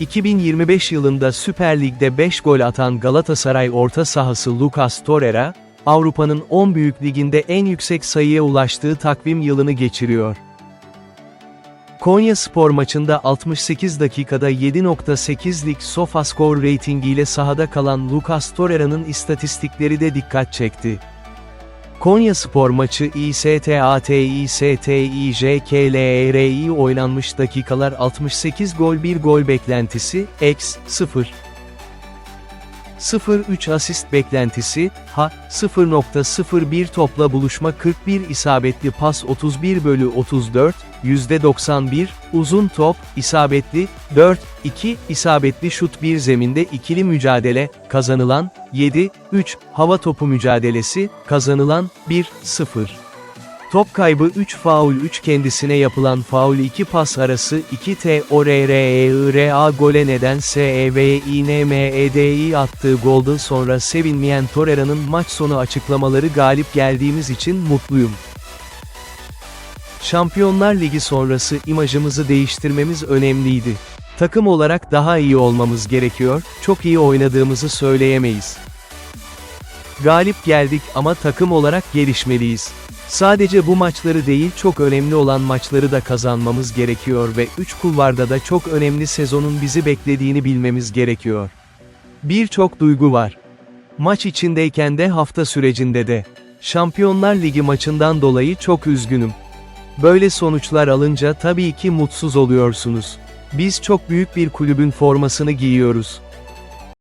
2025 yılında Süper Lig'de 5 gol atan Galatasaray orta sahası Lucas Torreira, Avrupa'nın 10 büyük liginde en yüksek sayıya ulaştığı takvim yılını geçiriyor. Konya Spor maçında 68 dakikada 7.8'lik SofaScore reytingiyle sahada kalan Lucas Torreira'nın istatistikleri de dikkat çekti. Konya Spor maçı İSTATİSTİJKLERİ oynanmış dakikalar 68 gol 1 gol beklentisi, x 0. 0.3 asist beklentisi, ha, 0.01 topla buluşma 41 isabetli pas 31 bölü 34, %91, uzun top, isabetli, 4, 2, isabetli şut bir zeminde ikili mücadele, kazanılan, 7, 3, hava topu mücadelesi, kazanılan, 1, 0. Top kaybı 3 faul 3 kendisine yapılan faul 2 pas arası 2 T O R R E R A gole neden S E V I N M E D I attığı golden sonra sevinmeyen Torreira'nın maç sonu açıklamaları galip geldiğimiz için mutluyum. Şampiyonlar Ligi sonrası imajımızı değiştirmemiz önemliydi. Takım olarak daha iyi olmamız gerekiyor, çok iyi oynadığımızı söyleyemeyiz. Galip geldik ama takım olarak gelişmeliyiz. Sadece bu maçları değil çok önemli olan maçları da kazanmamız gerekiyor ve 3 kulvarda da çok önemli sezonun bizi beklediğini bilmemiz gerekiyor. Birçok duygu var. Maç içindeyken de hafta sürecinde de. Şampiyonlar Ligi maçından dolayı çok üzgünüm. Böyle sonuçlar alınca tabii ki mutsuz oluyorsunuz. Biz çok büyük bir kulübün formasını giyiyoruz.